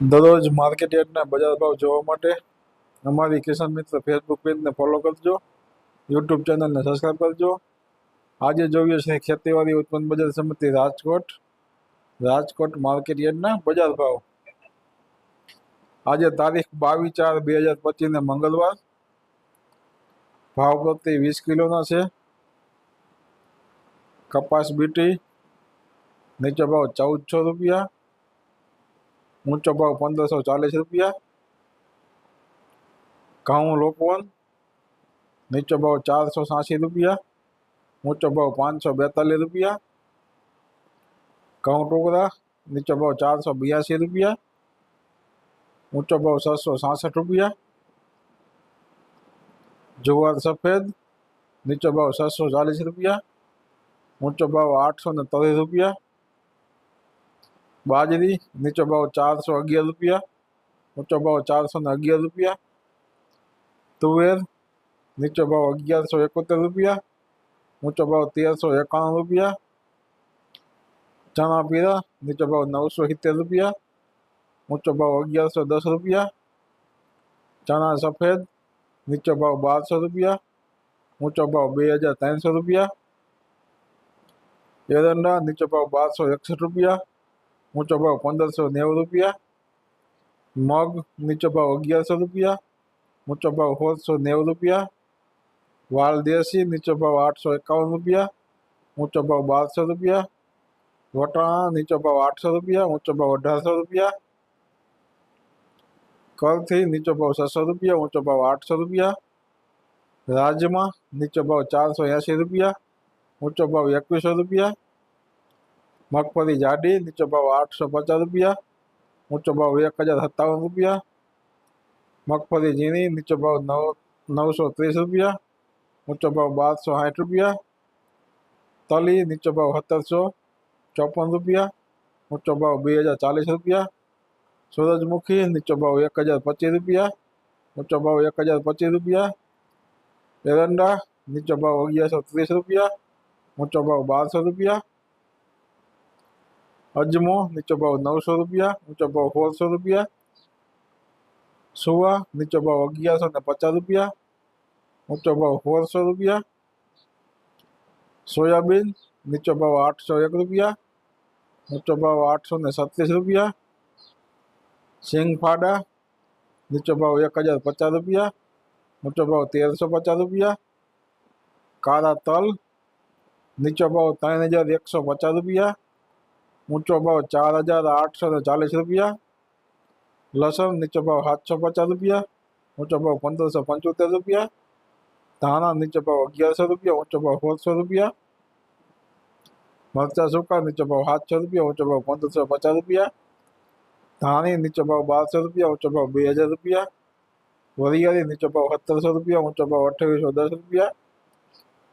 દરરોજ માર્કેટ યાર્ડના બજાર ભાવ જોવા માટે અમારી કિસાન મિત્ર ફેસબુક પેજને ફોલો કરજો યુટ્યુબ ચેનલને સબસ્ક્રાઈબ કરજો. આજે જોઈએ છે ખેતીવાડી ઉત્પન્ન બજાર સમિતિ રાજકોટ રાજકોટ માર્કેટ યાર્ડના બજાર ભાવ. આજે તારીખ બાવીસ ચાર બે હજાર પચીસને મંગળવાર. ભાવ પ્રતિ વીસ કિલોના છે. કપાસ બીટી, નીચો ભાવ ચૌદસો રૂપિયા. ઊંચો ભાવ પંદરસો ચાલીસ રૂપિયા ઘઉં લોકવન નીચો ભાવ ચારસો સાસી રૂપિયા ઊંચો ભાવ પાંચસો બેતાલીસ રૂપિયા ઘઉં ટુકડા નીચો ભાવ ચારસો બ્યાસી રૂપિયા ઊંચો ભાવ છસો સાસઠ રૂપિયા જુવાર સફેદ નીચો ભાવ છસો ચાલીસ રૂપિયા ઊંચો ભાવ આઠસો ને ત્રીસ રૂપિયા બાજરી નીચો ભાવ ચારસો અગિયાર રૂપિયા ઊંચો ભાવ ચારસો ને અગિયાર રૂપિયા તુવેર નીચો ભાવ અગિયારસો એકોતેર રૂપિયા ઊંચો ભાવ તેરસો એકાણું રૂપિયા ચણા પીરા નીચો ભાવ નવસો સિત્તેર રૂપિયા ઊંચો ભાવ અગિયારસો દસ રૂપિયા ચણા સફેદ નીચો ભાવ બારસો રૂપિયા ઊંચો ભાવ બે હજાર ત્રણસો રૂપિયા એરંડા નીચો ભાવ બારસો એકસઠ રૂપિયા ઊંચો ભાવ પંદરસો નેવું રૂપિયા મગ નીચો ભાવ અગિયારસો રૂપિયા ઊંચો ભાવ સોળસો નેવું રૂપિયા વાલ દેશી નીચો ભાવ આઠસો એકાવન રૂપિયા ઊંચો ભાવ બારસો રૂપિયા વટાણા નીચો ભાવ આઠસો રૂપિયા ઊંચો ભાવ અઢારસો રૂપિયા કરથી નીચો ભાવ છસો રૂપિયા ઊંચો ભાવ આઠસો રૂપિયા રાજમાં નીચો ભાવ ચારસો એંશી રૂપિયા ઊંચો ભાવ એકવીસો રૂપિયા મગફળી જાડી નીચો ભાવ આઠસો પચાસ રૂપિયા ઊંચો ભાવ એક હજાર સત્તાવન રૂપિયા મગફળી ઝીણી નીચો ભાવ નવ નવસો ત્રીસ રૂપિયા ઊંચો ભાવ બારસો સાઠ રૂપિયા તલી નીચો ભાવ સત્તરસો ચોપન રૂપિયા ઊંચો ભાવ બે હજાર ચાલીસ રૂપિયા સૂરજમુખી નીચો ભાવ એક હજાર પચીસ રૂપિયા ઊંચો ભાવ એક હજાર પચીસ રૂપિયા એરંડા નીચો ભાવ અગિયારસો ત્રીસ રૂપિયા ઊંચો ભાવ બારસો રૂપિયા અજમો નીચો ભાવ નવસો રૂપિયા ઊંચો ભાવ સોળસો રૂપિયા સુવા નીચો ભાવ અગિયારસો ને પચાસ રૂપિયા ઊંચો ભાવ સોળસો રૂપિયા સોયાબીન નીચો ભાવ આઠસો એક રૂપિયા ઊંચો ભાવ આઠસો ને સત્રીસ રૂપિયા સિંગફાડા નીચો ભાવ એક હજાર પચાસ રૂપિયા ઊંચો ભાવ તેરસો પચાસ રૂપિયા કાળા તલ નીચો ભાવ ત્રણ હજાર એકસો પચાસ રૂપિયા ऊंचो भाव चार हज़ार आठ सौ चालीस रुपया लसन नीचो भाव सात सौ पचास रुपया, ऊंचो भाव पंद्रह सौ पंचोतेर रुपया, धाना नीचो भाव अगियार सौ रुपया, ऊंचो भाव सोल सौ रुपया, मरचा सूखा नीचो भाव सात सौ रुपया, ऊंचो भाव पंद्रह सौ पचास रुपया, धानी नीचो भाव बारह सौ रुपया, ऊंचो भाव बे हज़ार रुपया वरियारी नीचो भाव सत्तर सौ रुपया, ऊंचो भाव अठावी सौ दस रुपया,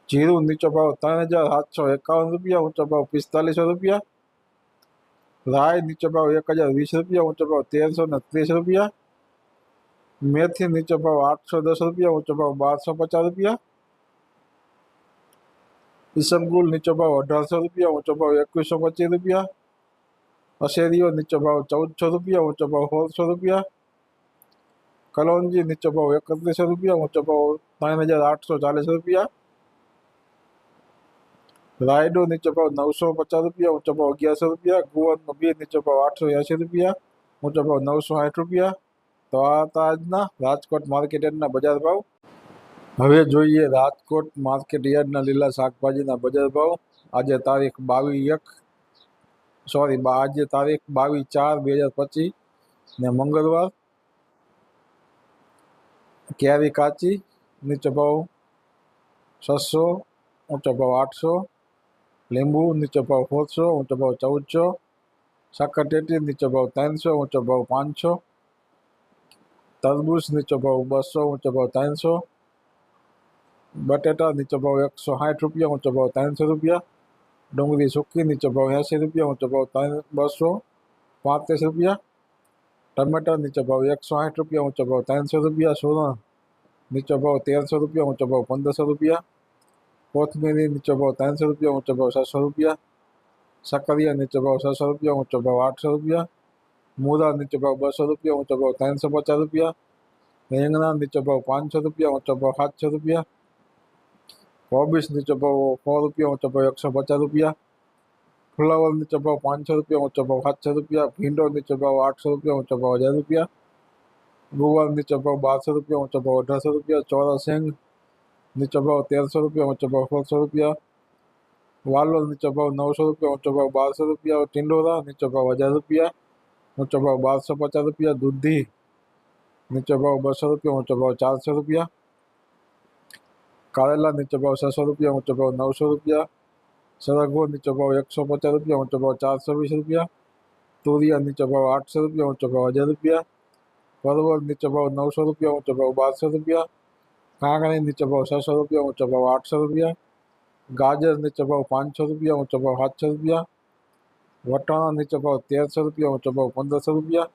ज़ीरो नीचो भाव तीन हज़ार सात सौ एकावन रुपया, ऊंचो भाव पिस्तालीस सौ रुपया રાય નીચો ભાવ એક હજાર વીસ રૂપિયા ઊંચો ભાવ તેરસો ને ત્રીસ રૂપિયા મેથી નીચો ભાવ આઠસો દસ રૂપિયા ઊંચો ભાવ બારસો પચાસ રૂપિયા ઈસબગુલ નીચો ભાવ અઢારસો રૂપિયા ઊંચો ભાવ એકવીસો પચીસ રૂપિયા અશેરીઓ નીચો ભાવ ચૌદસો રૂપિયા ઊંચો ભાવ સોળસો રૂપિયા કલોંજી નીચો ભાવ એકત્રીસો રૂપિયા ઊંચો ભાવ ત્રણ હજાર આઠસો ચાલીસ રૂપિયા રાયડો નીચો ભાવ નવસો પચાસ રૂપિયા, ઊંચો ભાવ અગિયારસો રૂપિયા ગુવારનો બે નીચો ભાવ આઠસો એંશી રૂપિયા, ઊંચો ભાવ નવસો સાઠ રૂપિયા. તો આ હતા આજના રાજકોટ માર્કેટ યાર્ડના બજાર ભાવ. હવે જોઈએ રાજકોટ માર્કેટ યાર્ડના લીલા શાકભાજીના બજાર ભાવ. આજે તારીખ બાવીસ એક સોરી આજે તારીખ બાવીસ ચાર બે હજાર પચીસ ને મંગળવાર. કેરી કાચી નીચો ભાવ છસો, ઊંચો ભાવ આઠસો લીંબુ નીચો ભાવ સોળસો ઊંચો ભાવ ચૌદસો સાકરટેટી નીચો ભાવ ત્રણસો ઊંચો ભાવ પાંચસો તરબૂચ નીચો ભાવ બસો ઊંચો ભાવ ત્રણસો બટેટા નીચો ભાવ એકસો સાઠ રૂપિયા ઊંચો ભાવ ત્રણસો રૂપિયા ડુંગળી સૂકી નીચો ભાવ એંસી રૂપિયા ઊંચો ભાવ ત્રણ બસો પાંત્રીસ રૂપિયા ટમેટા નીચો ભાવ એકસો સાઠ રૂપિયા ઊંચો ભાવ ત્રણસો રૂપિયા સોના નીચો ભાવ તેરસો રૂપિયા ઊંચો ભાવ પંદરસો રૂપિયા કોથમીરી નીચો ભાવ ત્રણસો રૂપિયા ઊંચો ભાવ છસો રૂપિયા સકરિયા નીચો ભાવ છસો રૂપિયા ઊંચો ભાવ આઠસો રૂપિયા મૂળા નીચે ભાવ બસો રૂપિયા ઊંચો ભાવ ત્રણસો પચાસ રૂપિયા રીંગણા નીચે ભાવ પાંચસો રૂપિયા ઊંચો ભાવ સાતસો રૂપિયા કોબીસ નીચે ભાવ સો રૂપિયા ઊંચો ભાવ એકસો પચાસ રૂપિયા ફ્લાવર નીચે ભાવ પાંચસો રૂપિયા ઊંચો ભાવ સાતસો રૂપિયા ભીંડો નીચે ભાવ આઠસો રૂપિયા ઊંચો ભાવ હજાર રૂપિયા ગુવાર નીચે ભાવ બારસો રૂપિયા ઊંચો ભાવ અઢારસો રૂપિયા ચોરસ સિંગ નીચે ભાવ તેરસો રૂપિયા ઊંચો ભાવ સોળસો રૂપિયા વાલોલ નીચે ભાવ નવસો રૂપિયા ઊંચો ભાવ બારસો રૂપિયા ટિંડોરા નીચે ભાવ હજાર રૂપિયા ઊંચો ભાવ બારસો પચાસ રૂપિયા દૂધી નીચે ભાવ બસો રૂપિયા ઊંચો ભાવ ચારસો રૂપિયા કારેલા નીચે ભાવ છસો રૂપિયા ઊંચો ભાવ નવસો રૂપિયા સરગવો નીચે ભાવ એકસો પચાસ રૂપિયા ઊંચો ભાવ ચારસો વીસ રૂપિયા તુરિયા નીચે ભાવ આઠસો રૂપિયા ઊંચો ભાવ હજાર રૂપિયા પરવળ નીચે ભાવ નવસો રૂપિયા ઊંચો ભાવ બારસો રૂપિયા कांगड़े ने चबाओ छः सौ रुपया ऊँ चबाओ आठ सौ रुपया गाजर ने चबाओ पाँच सौ रुपया ऊँ चबाओ सात सौ रुपया वटाणा ने चबाओ तेरह सौ रुपया ऊँ चबाओ पंद्रह सौ रुपया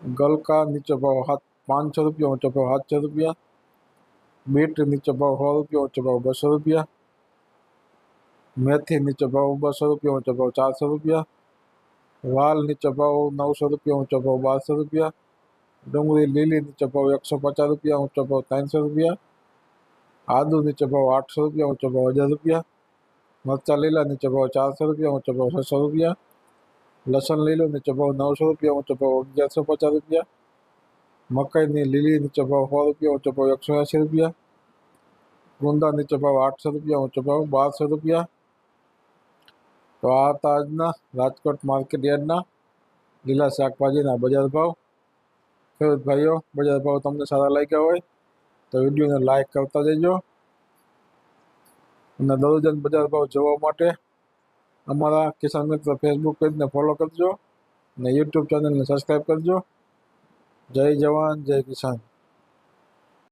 गलका ने चबाओ हाथ पाँच सौ रुपया ऊँ चबाओ सात सौ रुपया बीट ने चबाओ सौ रुपया ऊँ चबाओ दो सौ रुपया मेथी ने चबाओ दो सौ रुपया ऊँ चबाओ चार सौ रुपया वाल ने चबाओ नौ सौ रुपया ऊँ चबाओ बारह सौ रुपया ડુંગળી લીલી નીચે ભાવ એકસો પચાસ રૂપિયા ઊંચો ભાવ ત્રણસો રૂપિયા આદુ નીચે ભાવ આઠસો રૂપિયા ઊંચો ભાવ હજાર રૂપિયા મરચાં લીલા નીચે ભાવ ચારસો રૂપિયા ઊંચો ભાવ છસો રૂપિયા લસણ લીલું નીચે ભાવ નવસો રૂપિયા ઊંચો ભાવ અગિયારસો પચાસ રૂપિયા મકાઈની લીલી નીચે ભાવ સો રૂપિયા ઊંચો ભાવ એકસો એંસી રૂપિયા ગુંદા નીચે ભાવ આઠસો રૂપિયા ઊંચો ભાવ બારસો રૂપિયા તો આ હતા આજના રાજકોટ માર્કેટ યાર્ડના લીલા શાકભાજીના બજાર ભાવ ખેડૂત ભાઈઓ બજાર ભાવ તમને સારા લાગ્યા હોય તો વિડીયોને લાઈક કરતા જજો અને દરરોજ બજાર ભાવ જોવા માટે અમારા કિસાન મિત્ર ફેસબુક પેજને ફોલો કરજો અને યુટ્યુબ ચેનલને સબસ્ક્રાઈબ કરજો જય જવાન જય કિસાન